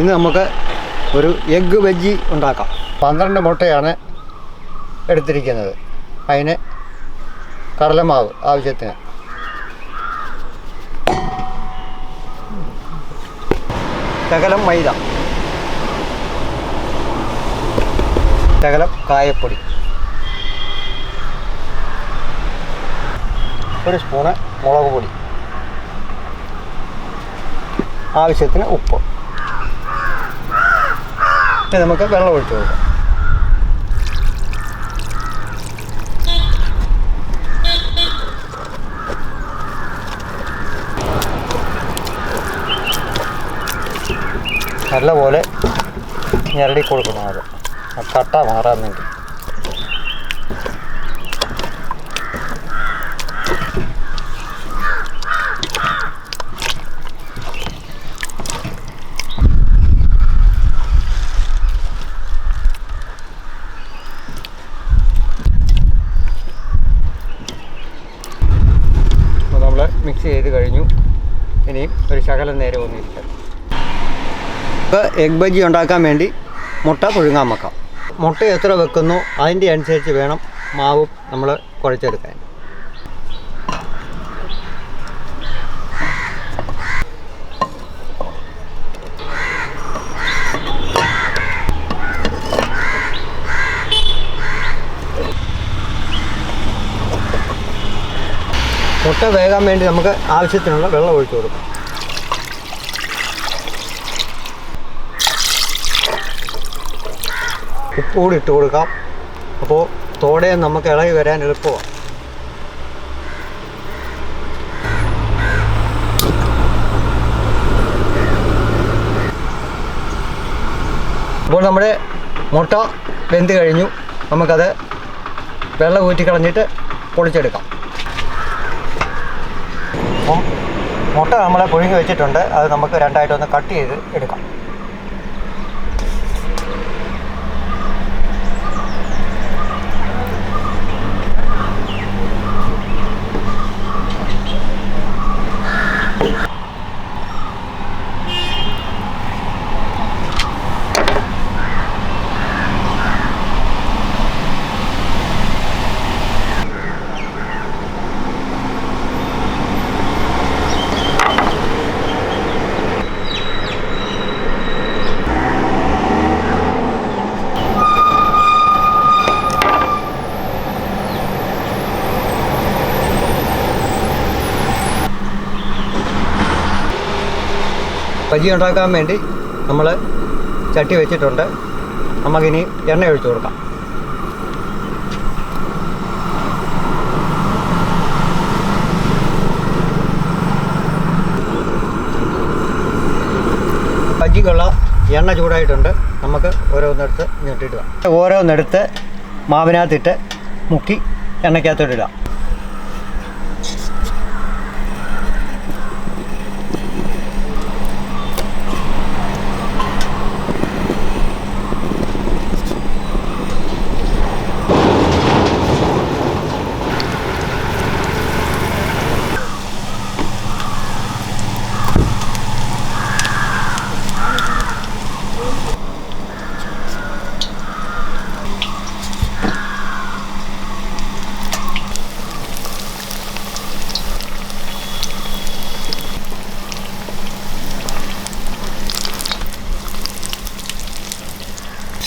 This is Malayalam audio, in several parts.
ഇന്ന് നമുക്ക് ഒരു എഗ്ഗ് ബജ്ജി ഉണ്ടാക്കാം. പന്ത്രണ്ട് മുട്ടയാണ് എടുത്തിരിക്കുന്നത്. അതിന് കടലമാവ് ആവശ്യത്തിന്. ശകലം മൈദ. ശകലം കായപ്പൊടി. ഒരു സ്പൂണ് മുളക് പൊടി. ആവശ്യത്തിന് ഉപ്പ്. ഇനി നമുക്ക് വെള്ളം ഒഴിച്ചു കൊടുക്കാം. നല്ലപോലെ ഞെരടി കൊടുക്കണം അത്. ആ കട്ട മാറാൻ അപ്പോൾ നമ്മൾ മിക്സ് ചെയ്ത് കഴിഞ്ഞു ഇനിയും ഒരു ശകലം നേരം ഒന്നിരിക്കാം ഇപ്പോൾ എഗ് ബജി ഉണ്ടാക്കാൻ വേണ്ടി മുട്ട പുഴുങ്ങാൻ വെക്കാം മുട്ട എത്ര വെക്കുന്നു അതിന്റെ അനുസരിച്ച് വേണം മാവും നമ്മൾ കുഴച്ചെടുക്കാൻ മുട്ട വേകാൻ വേണ്ടി നമുക്ക് ആവശ്യത്തിനുള്ള വെള്ളം ഒഴിച്ചു കൊടുക്കാം ഉപ്പ് കൂടി ഇട്ട് കൊടുക്കാം. അപ്പോൾ തോടെ നമുക്ക് ഇളകി വരാൻ എളുപ്പമാണ് അപ്പോൾ നമ്മുടെ മുട്ട വെന്ത് കഴിഞ്ഞു. നമുക്കത് വെള്ളം ഊറ്റി കളഞ്ഞിട്ട് പൊളിച്ചെടുക്കാം. അപ്പം മുട്ട നമ്മളെ പുഴുങ്ങി വെച്ചിട്ടുണ്ട്. അത് നമുക്ക് രണ്ടായിട്ടൊന്ന് കട്ട് ചെയ്ത് എടുക്കാം. ബജി ഉണ്ടാക്കാൻ വേണ്ടി നമ്മൾ ചട്ടി വെച്ചിട്ടുണ്ട്. നമുക്കിനി എണ്ണ ഒഴിച്ചു കൊടുക്കാം. ബജിക്കുള്ള എണ്ണ ചൂടായിട്ടുണ്ട്. നമുക്ക് ഓരോന്നെടുത്ത് ഞെട്ടിയിട്ടുക ഓരോന്നെടുത്ത് മാവിനകത്തിട്ട് മുക്കി എണ്ണയ്ക്കകത്തോട്ടിടാം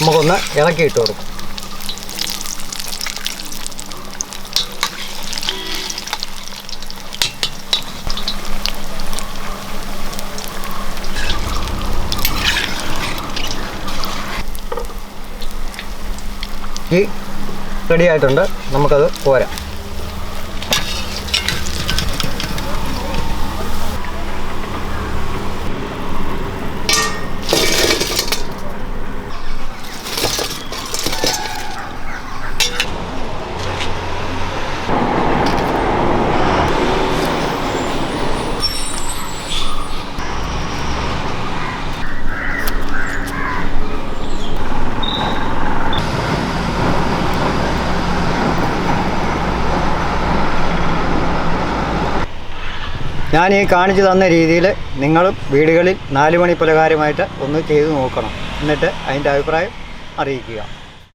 നമുക്കൊന്ന് ഇളക്കി ഇട്ട് കൊടുക്കും. ഈ റെഡി ആയിട്ടുണ്ട് നമുക്കത് പോരാം ഞാൻ ഈ കാണിച്ചു തന്ന രീതിയിൽ നിങ്ങളും വീടുകളിൽ നാല് മണി പലഹാരമായിട്ട് ഒന്ന് ചെയ്തു നോക്കണം. എന്നിട്ട് അതിന്റെ അഭിപ്രായം അറിയിക്കുക.